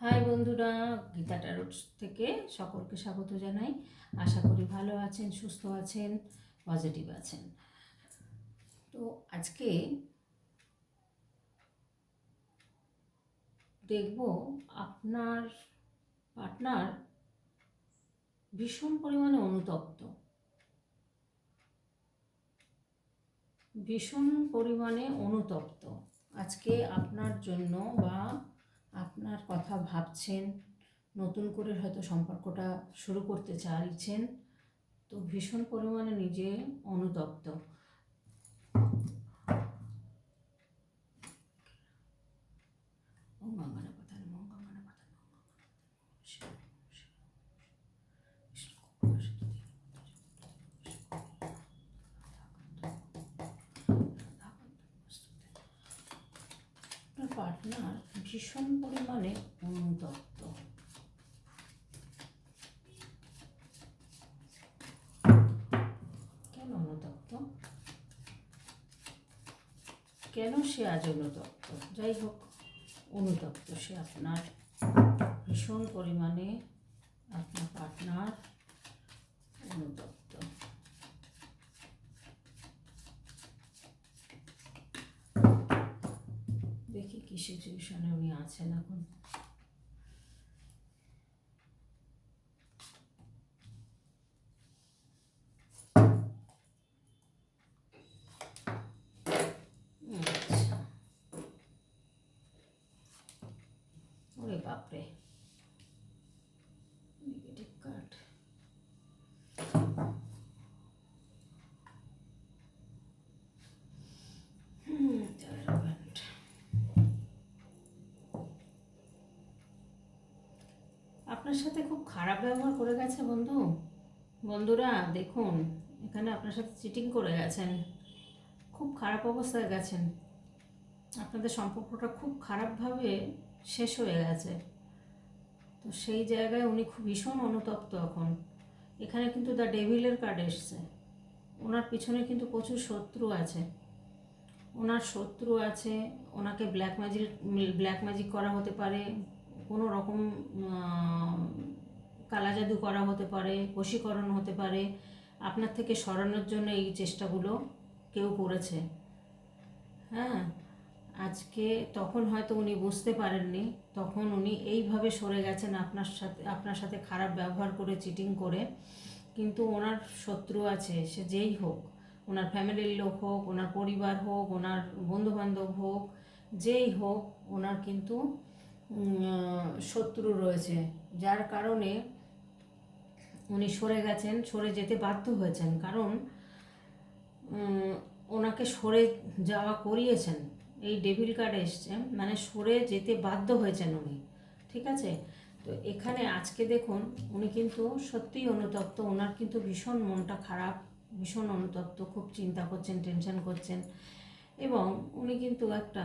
High বন্ধুরা, Gita tarot থেকে সকলকে স্বাগত জানাই। আশা করি ভালো আছেন, সুস্থ আছেন, পজিটিভ আছেন। তো আজকে দেখব আপনার পার্টনার ভীষণ পরিমাণে অনুতপ্ত। ভীষণ পরিমাণে অনুতপ্ত। আজকে আপনার জন্য বা আপনার কথা ভাবছেন, নতুন করে হয়তো সম্পর্কটা শুরু করতে চাইছেন, তো ভীষণ পরিমাণে নিজে অনুতপ্ত। পার্টনার ভীষণ পরিমাণে অনুতপ্ত। কেন অনুতপ্ত? কেন সে আজ অনুতপ্ত? যাই হোক, অনুতপ্ত সে আপনার ভীষণ পরিমাণে আপনার পার্টনার অনুতপ্ত। দেখি কি উনি আছেন এখন। আপনার সাথে খুব খারাপ ব্যবহার করে গেছে বন্ধু। বন্ধুরা, দেখুন, এখানে আপনার সাথে চিটিং করে গেছেন। খুব খারাপ অবস্থায় গেছেন। আপনাদের সম্পর্কটা খুব খারাপভাবে শেষ হয়ে গেছে। তো সেই জায়গায় উনি খুব ভীষণ অনুতপ্ত এখন। এখানে কিন্তু দ্য ডেভিলের কার্ড এসছে। ওনার পিছনে কিন্তু প্রচুর শত্রু আছে। ওনার শত্রু আছে, ওনাকে ব্ল্যাক ম্যাজিক ব্ল্যাক ম্যাজিক করা হতে পারে। কোনো রকম কালা জাদু করা হতে পারে, বশীকরণ হতে পারে, আপনার থেকে সরানোর জন্য এই চেষ্টাগুলো কেউ করেছে। হ্যাঁ আজকে তখন হয়তো উনি বুঝতে পারেননি, তখন উনি এইভাবে সরে গেছেন আপনার সাথে আপনার সাথে খারাপ ব্যবহার করে চিটিং করে। কিন্তু ওনার শত্রু আছে, সে যেই হোক, ওনার ফ্যামিলির লোক হোক, ওনার পরিবার হোক, ওনার বন্ধুবান্ধব হোক, যেই হোক, ওনার কিন্তু শত্রু রয়েছে। যার কারণে উনি সরে গেছেন, সরে যেতে বাধ্য হয়েছেন। কারণ ওনাকে সরে যাওয়া করিয়েছেন। এই ডেভিল কার্ড এসছে মানে সরে যেতে বাধ্য হয়েছেন উনি। ঠিক আছে? তো এখানে আজকে দেখুন, উনি কিন্তু সত্যিই অনুতপ্ত। ওনার কিন্তু ভীষণ মনটা খারাপ, ভীষণ অনুতপ্ত। খুব চিন্তা করছেন, টেনশন করছেন। এবং উনি কিন্তু একটা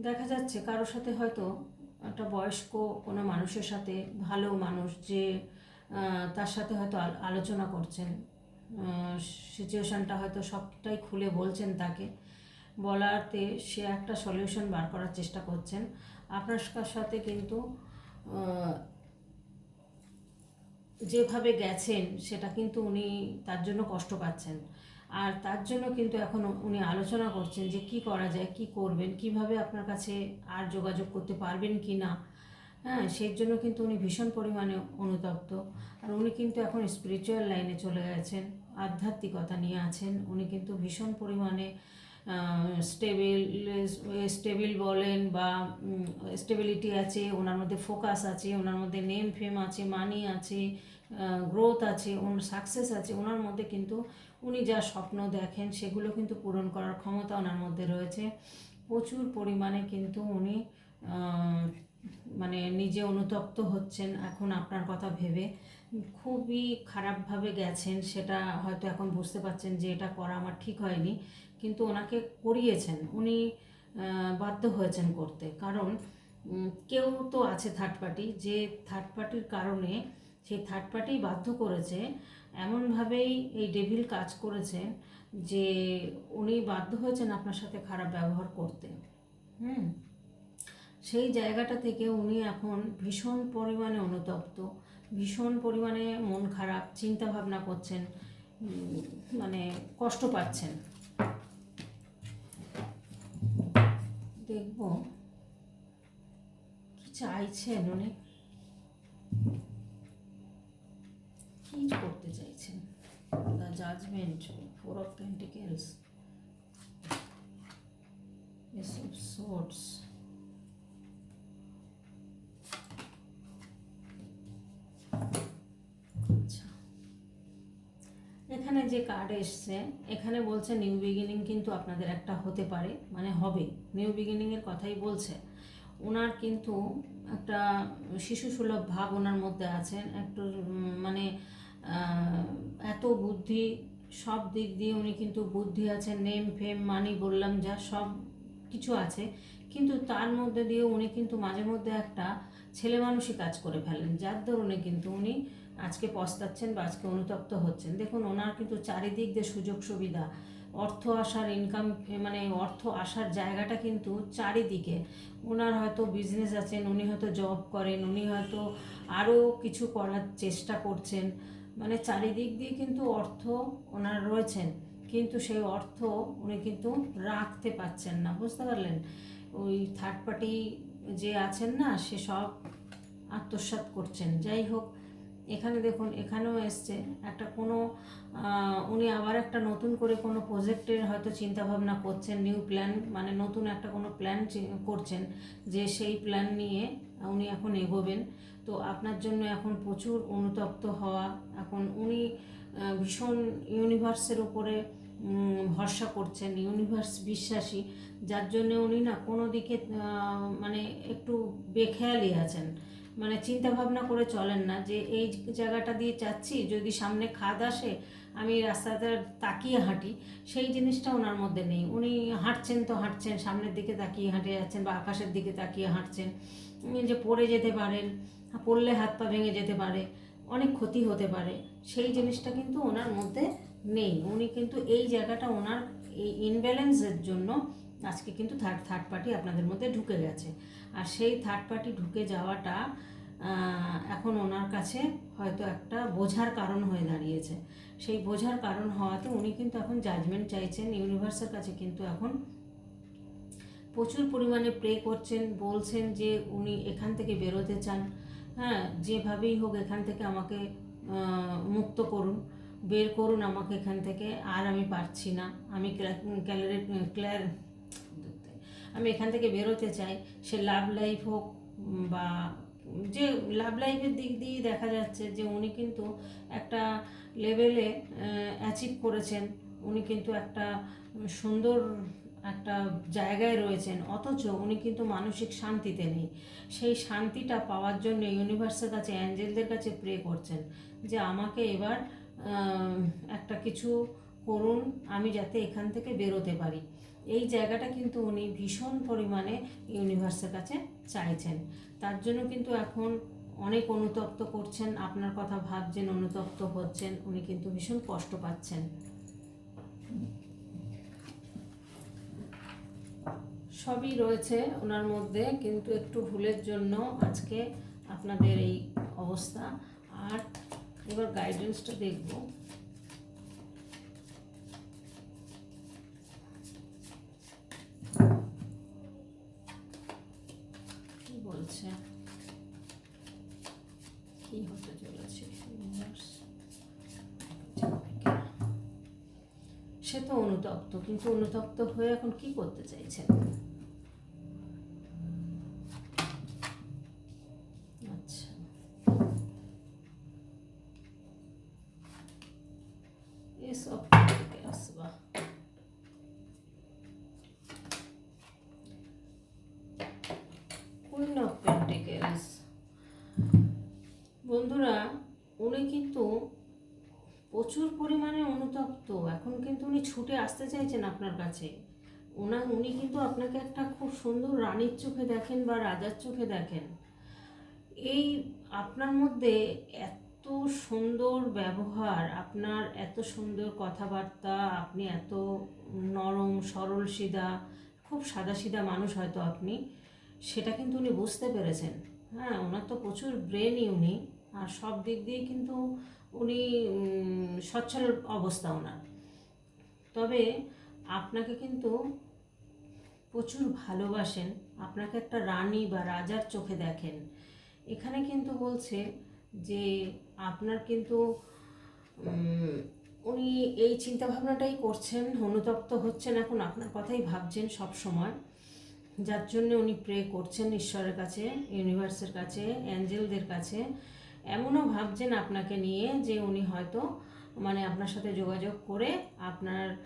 দেখা যাচ্ছে কারোর সাথে হয়তো একটা বয়স্ক কোনো মানুষের সাথে ভালো মানুষ যে তার সাথে হয়তো আল- আলোচনা করছেন সিচুয়েশানটা হয়তো সবটাই খুলে বলছেন তাকে। বলাতে সে একটা সলিউশন বার করার চেষ্টা করছেন। আপনার সাথে কিন্তু যেভাবে গেছেন সেটা কিন্তু উনি তার জন্য কষ্ট পাচ্ছেন। আর তার জন্য কিন্তু এখন উনি আলোচনা করছেন যে কি করা যায়, কি করবেন, কীভাবে আপনার কাছে আর যোগাযোগ করতে পারবেন কি না। হ্যাঁ সেই জন্য কিন্তু উনি ভীষণ পরিমাণে অনুতপ্ত। আর উনি কিন্তু এখন স্পিরিচুয়াল লাইনে চলে গেছেন, আধ্যাত্মিকতা নিয়ে আছেন। উনি কিন্তু ভীষণ পরিমাণে স্টেবিল স্টেবিল বলেন বা স্টেবিলিটি আছে, ওনার মধ্যে ফোকাস আছে, ওনার মধ্যে নেম ফেম আছে মানি আছে গ্রোথ আছে, ওনার সাকসেস আছে, ওনার মধ্যে কিন্তু উনি যা স্বপ্ন দেখেন, সেগুলো কিন্তু পূরণ করার ক্ষমতা ওনার মধ্যে রয়েছে। প্রচুর পরিমাণে কিন্তু উনি মানে নিজে অনুতপ্ত হচ্ছেন, এখন আপনার কথা ভেবে। খুবই খারাপভাবে গেছেন, সেটা হয়তো এখন বুঝতে পারছেন যে এটা করা আমার ঠিক হয়নি, কিন্তু ওনাকে করিয়েছেন, উনি বাধ্য হয়েছেন করতে। কারণ কেউ তো আছে থার্ড পার্টি যে থার্ড পার্টির কারণে সেই থার্ড পার্টি বাধ্য করেছে, এমনভাবেই এই ডেভিল কাজ করেছে যে উনি বাধ্য হয়েছেন আপনার সাথে খারাপ ব্যবহার করতে। হুম? সেই জায়গাটা থেকে উনি এখন ভীষণ পরিমাণে অনুতপ্ত, ভীষণ পরিমাণে মন খারাপ চিন্তা ভাবনা করছেন মানে কষ্ট পাচ্ছেন। দেখব, কি চাইছেন উনি? কি করতে চাইছেন? The judgement four of pentacles এখানে যে কার্ড এসছে, এখানে বলছে নিউ বিগিনিং কিন্তু আপনাদের একটা হতে পারে মানে হবে। নিউ বিগিনিংয়ের কথাই বলছে। ওনার কিন্তু একটা শিশু সুলভ ভাব ওনার মধ্যে আছেন, একটু মানে এত বুদ্ধি, সব দিক দিয়ে উনি কিন্তু বুদ্ধি আছে নেম ফেম মানি বললাম যা সব কিছু আছে। কিন্তু তার মধ্যে দিয়ে উনি কিন্তু মাঝে মধ্যে একটা ছেলে মানুষই কাজ করে ফেলেন। যার দরুনে কিন্তু উনি আজকে পস্তাচ্ছেন বা আজকে অনুতপ্ত হচ্ছেন। দেখুন, ওনার কিন্তু চারিদিক দিয়ে সুযোগ সুবিধা, অর্থ আসার ইনকাম মানে অর্থ আসার জায়গাটা কিন্তু চারিদিকে। ওনার হয়তো বিজনেস আছেন, উনি হয়তো জব করেন, উনি হয়তো আরও কিছু করার চেষ্টা করছেন। মানে চারিদিক দিয়ে কিন্তু অর্থ ওনার রয়েছেন, কিন্তু সেই অর্থ উনি কিন্তু রাখতে পাচ্ছেন না, বুঝতে পারলেন? ওই থার্ড পার্টি যে আছেন না, সে সব আত্মসাৎ করছেন। যাই হোক, এখানে দেখুন, এখানেও এসছে একটা কোনো উনি আবার একটা নতুন করে কোনো প্রজেক্টের হয়তো চিন্তা ভাবনা করছেন নিউ প্ল্যান মানে নতুন একটা কোনো প্ল্যান করছেন, যে সেই প্ল্যান নিয়ে উনি এখন এগোবেন। তো আপনার জন্য এখন প্রচুর অনুতপ্ত হওয়া, এখন উনি ভীষণ ইউনিভার্সের ওপরে ভরসা করছেন ইউনিভার্স বিশ্বাসী, যার জন্য উনি না কোনো দিকে মানে একটু বেখেয়ালি আছেন। মানে চিন্তা ভাবনা করে চলেন না যে এই জায়গাটা দিয়ে যাচ্ছি, যদি সামনে খাদ আসে, আমি রাস্তাতে তাকিয়ে হাঁটি, সেই জিনিসটা ওনার মধ্যে নেই। উনি হাঁটছেন তো হাঁটছেন, সামনের দিকে তাকিয়ে হাঁটে যাচ্ছেন বা আকাশের দিকে তাকিয়ে হাঁটছেন। যে পড়ে যেতে পারেন পড়লে হাত পা ভেঙে যেতে পারে, অনেক ক্ষতি হতে পারে, সেই জিনিসটা কিন্তু ওনার মধ্যে নেই। উনি কিন্তু এই জায়গাটা ওনার এই ইনব্যালেন্সের জন্য আজকে কিন্তু থার্ড থার্ড পার্টি আপনাদের মধ্যে ঢুকে গেছে। আর সেই থার্ড পার্টি ঢুকে যাওয়াটা এখন ওনার কাছে হয়তো একটা বোঝার কারণ হয়ে দাঁড়িয়েছে। সেই বোঝার কারণ হওয়াতে উনি কিন্তু এখন জাজমেন্ট চাইছেন ইউনিভার্সের কাছে কিন্তু এখন প্রচুর পরিমাণে প্রে করছেন, বলছেন যে উনি এখান থেকে বেরোতে চান। হ্যাঁ যেভাবেই হোক এখান থেকে আমাকে মুক্ত করুন, বের করুন আমাকে এখান থেকে, আর আমি পারছি না। আমি ক্যালারি ক্লিয়ার আমি এখান থেকে বেরোতে চাই। সে লাভ লাইফ হোক বা যে লাভ লাইফের দিক দিয়ে দেখা যাচ্ছে যে উনি কিন্তু একটা লেভেলে অ্যাচিভ করেছেন। উনি কিন্তু একটা সুন্দর একটা জায়গায় রয়েছেন, অথচ উনি কিন্তু মানসিক শান্তিতে নেই। সেই শান্তিটা পাওয়ার জন্য ইউনিভার্সের কাছে, অ্যাঞ্জেলদের কাছে প্রে করছেন যে আমাকে এবার একটা কিছু করুন, আমি যাতে এখান থেকে বেরোতে পারি। এই জায়গাটা কিন্তু উনি ভীষণ পরিমাণে ইউনিভার্সের কাছে চাইছেন। তার জন্য কিন্তু এখন অনেক অনুতপ্ত করছেন, আপনার কথা ভাবছেন, অনুতপ্ত হচ্ছেন, উনি কিন্তু ভীষণ কষ্ট পাচ্ছেন। সবই রয়েছে ওনার মধ্যে, কিন্তু একটু ভুলের জন্য আজকে আপনাদের এই অবস্থা। আর এবার গাইডেন্সটা দেখব। কি বলছে? কি হতে চলেছে? সে তো অনুতপ্ত, কিন্তু অনুতপ্ত হয়ে এখন কি করতে চাইছেন? কিন্তু প্রচুর পরিমাণে অনুতপ্ত। এখন কিন্তু উনি ছুটে আসতে চাইছেন আপনার কাছে। ওনা, উনি কিন্তু আপনাকে একটা খুব সুন্দর রানীর চোখে দেখেন বা রাজার চোখে দেখেন। এই আপনার মধ্যে এত সুন্দর ব্যবহার, আপনার এত সুন্দর কথাবার্তা, আপনি এত নরম, সরল সিধা, খুব সাদা সিধা মানুষ হয়তো আপনি, সেটা কিন্তু উনি বুঝতে পেরেছেন। হ্যাঁ ওনার তো প্রচুর ব্রেনই উনি। আর সব দিক দিয়ে কিন্তু উনি সচ্ছল অবস্থা ওনার। তবে আপনাকে কিন্তু প্রচুর ভালোবাসেন। আপনাকে একটা রানী বা রাজার চোখে দেখেন। এখানে কিন্তু বলছে যে আপনার কিন্তু উনি এই চিন্তাভাবনাটাই করছেন, অনুতপ্ত হচ্ছেন এখন আপনার কথাই ভাবছেন সব সময়। যার জন্য উনি প্রে করছেন ঈশ্বরের কাছে ইউনিভার্সের কাছে অ্যাঞ্জেলদের কাছে। এমনও ভাবছেন আপনাকে নিয়ে যে উনি হয়তো মানে আপনার সাথে যোগাযোগ করে আপনার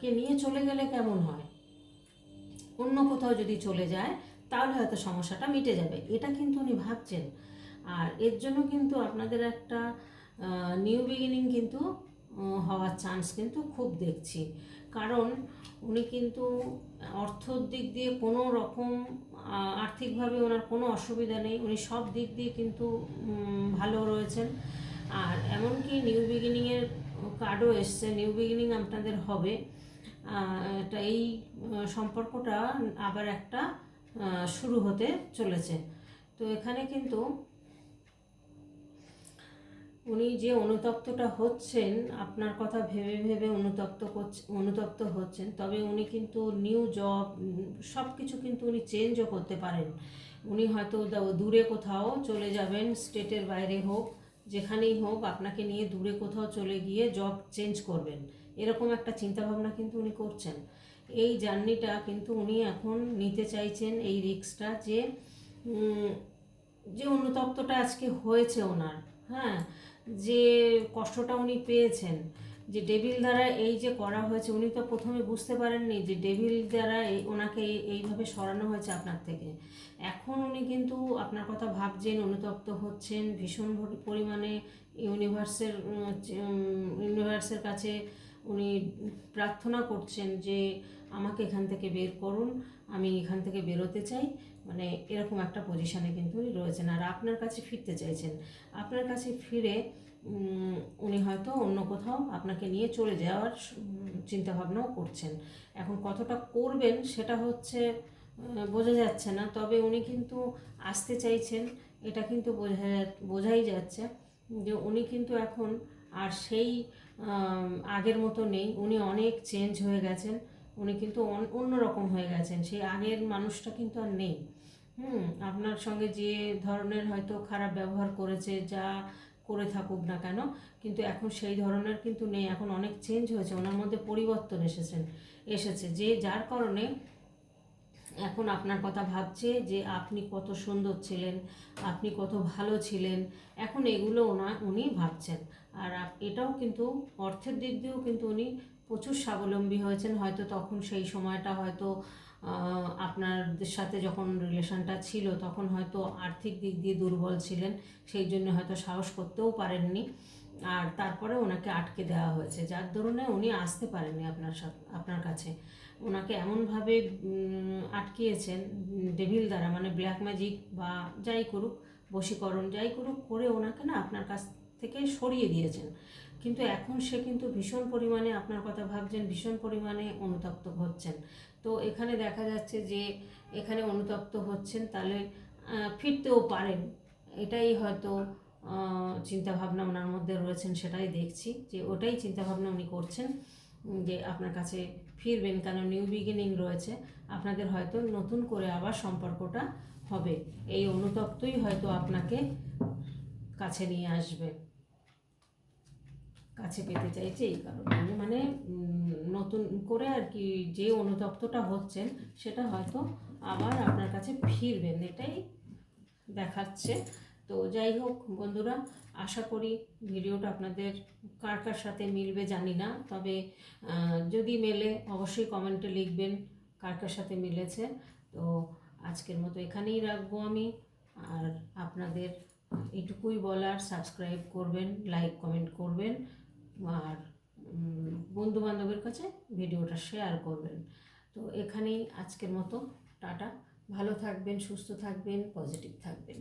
কে নিয়ে চলে গেলে কেমন হয়? অন্য কোথাও যদি চলে যায়, তাহলে হয়তো সমস্যাটা মিটে যাবে। এটা কিন্তু উনি ভাবছেন। আর এর জন্য কিন্তু আপনাদের একটা নিউ বিগিনিং কিন্তু হওয়ার চান্স কিন্তু খুব দেখছি। কারণ উনি কিন্তু অর্থর দিক দিয়ে কোনো রকম আর্থিকভাবে ওনার কোনো অসুবিধা নেই। উনি সব দিক দিয়ে কিন্তু ভালো রয়েছেন। আর এমনকি নিউ বিগিনিংয়ের কার্ডও এসছে। নিউ বিগিনিং আপনাদের হবে। এটা এই সম্পর্কটা আবার একটা শুরু হতে চলেছে। তো এখানে কিন্তু উনি যে অনুতপ্তটা হচ্ছেন, আপনার কথা ভেবে ভেবে অনুতপ্ত অনুতপ্ত হচ্ছেন, তবে উনি কিন্তু নিউ জব সব কিছু কিন্তু উনি চেঞ্জও করতে পারেন। উনি হয়তো দূরে কোথাও চলে যাবেন স্টেটের বাইরে হোক, যেখানেই হোক, আপনাকে নিয়ে দূরে কোথাও চলে গিয়ে জব চেঞ্জ করবেন। এরকম একটা চিন্তাভাবনা কিন্তু উনি করছেন। এই জার্নিটা কিন্তু উনি এখন নিতে চাইছেন, এই রিক্সটা যে যে অনুতপ্তটা আজকে হয়েছে ওনার হ্যাঁ? যে কষ্টটা উনি পেয়েছেন, যে ডেভিল দ্বারা এই যে করা হয়েছে, উনি তো প্রথমে বুঝতে পারেননি যে ডেভিল দ্বারা এই, ওনাকে এইভাবে সরানো হয়েছে আপনার থেকে। এখন উনি কিন্তু আপনার কথা ভাবছেন, অনুতপ্ত হচ্ছেন, ভীষণ পরিমাণে ইউনিভার্সের ইউনিভার্সের কাছে উনি প্রার্থনা করছেন যে আমাকে এখান থেকে বের করুন, আমি এখান থেকে বেরোতে চাই। মানে এরকম একটা পজিশানে কিন্তু উনি রয়েছেন। আর আপনার কাছে ফিরতে চাইছেন। আপনার কাছে ফিরে উনি হয়তো অন্য কোথাও আপনাকে নিয়ে চলে যাওয়ার চিন্তাভাবনাও করছেন। এখন কতটা করবেন সেটা হচ্ছে বোঝা যাচ্ছে না। তবে উনি কিন্তু আসতে চাইছেন। এটা কিন্তু বোঝা বোঝাই যাচ্ছে যে উনি কিন্তু এখন আর সেই আগের মতো নেই। উনি অনেক চেঞ্জ হয়ে গেছেন। উনি কিন্তু অন- অন্যরকম হয়ে গেছেন। সেই আগের মানুষটা কিন্তু আর নেই। হুম, আপনার সঙ্গে যে ধরনের হয়তো খারাপ ব্যবহার করেছে, যা করে থাকুক না কেন, কিন্তু এখন সেই ধরনের কিন্তু নেই। এখন অনেক চেঞ্জ হয়েছে, ওনার মধ্যে পরিবর্তন এসেছেন, এসেছে যে যার কারণে এখন আপনার কথা ভাবছে যে আপনি কত সুন্দর ছিলেন, আপনি কত ভালো ছিলেন, এখন এগুলো ওনা, উনি ভাবছেন। আর এটাও কিন্তু অর্থের দিক দিয়েও কিন্তু উনি প্রচুর স্বাবলম্বী হয়েছেন। হয়তো তখন সেই সময়টা হয়তো আপনাদের সাথে যখন রিলেশনটা ছিল, তখন হয়তো আর্থিক দিক দিয়ে দুর্বল ছিলেন, সেই জন্য হয়তো সাহস করতেও পারেননি। আর তারপরে ওনাকে আটকে দেওয়া হয়েছে। যার দরুনে উনি আসতে পারেননি আপনার সাথে, আপনার কাছে। ওনাকে এমনভাবে আটকিয়েছেন ডেভিল দ্বারা মানে ব্ল্যাক ম্যাজিক বা যাই করুক, বশীকরণ যাই করুক করে ওনাকে না আপনার কাছ থেকে সরিয়ে দিয়েছেন। কিন্তু এখন সে কিন্তু ভীষণ পরিমাণে আপনার কথা ভাবছেন, ভীষণ পরিমাণে অনুতপ্ত হচ্ছেন। তো এখানে দেখা যাচ্ছে যে এখানে অনুতপ্ত হচ্ছেন, তাহলে ফিরতেও পারেন। এটাই হয়তো চিন্তাভাবনা ওনার মধ্যে রয়েছেন, সেটাই দেখছি। যে ওটাই চিন্তাভাবনা উনি করছেন যে আপনার কাছে ফিরবেন কেন? নিউ বিগিনিং রয়েছে। আপনাদের হয়তো নতুন করে আবার সম্পর্কটা হবে। এই অনুতপ্তই হয়তো আপনাকে কাছে নিয়ে আসবে। কাছে পেতে চাইছে এই কারণে। মানে নতুন করে আর কি যে অনুতপ্তটা হচ্ছেন, সেটা হয়তো আবার আপনার কাছে ফিরবেন, এটাই দেখাচ্ছে। তো যাই হোক বন্ধুরা, আশা করি ভিডিওটা আপনাদের কার কার সাথে মিলবে জানি না, তবে যদি মেলে অবশ্যই কমেন্টে লিখবেন কার কার সাথে মিলেছে। তো আজকের মতো এখানেই রাখব আমি, আর আপনাদের এটুকুই বলার, সাবস্ক্রাইব করবেন, লাইক, কমেন্ট করবেন। আর বন্ধু বান্ধবের কাছে ভিডিওটা শেয়ার করবেন। তো এখানেই আজকের মতো, টাটা। ভালো থাকবেন, সুস্থ থাকবেন পজিটিভ থাকবেন।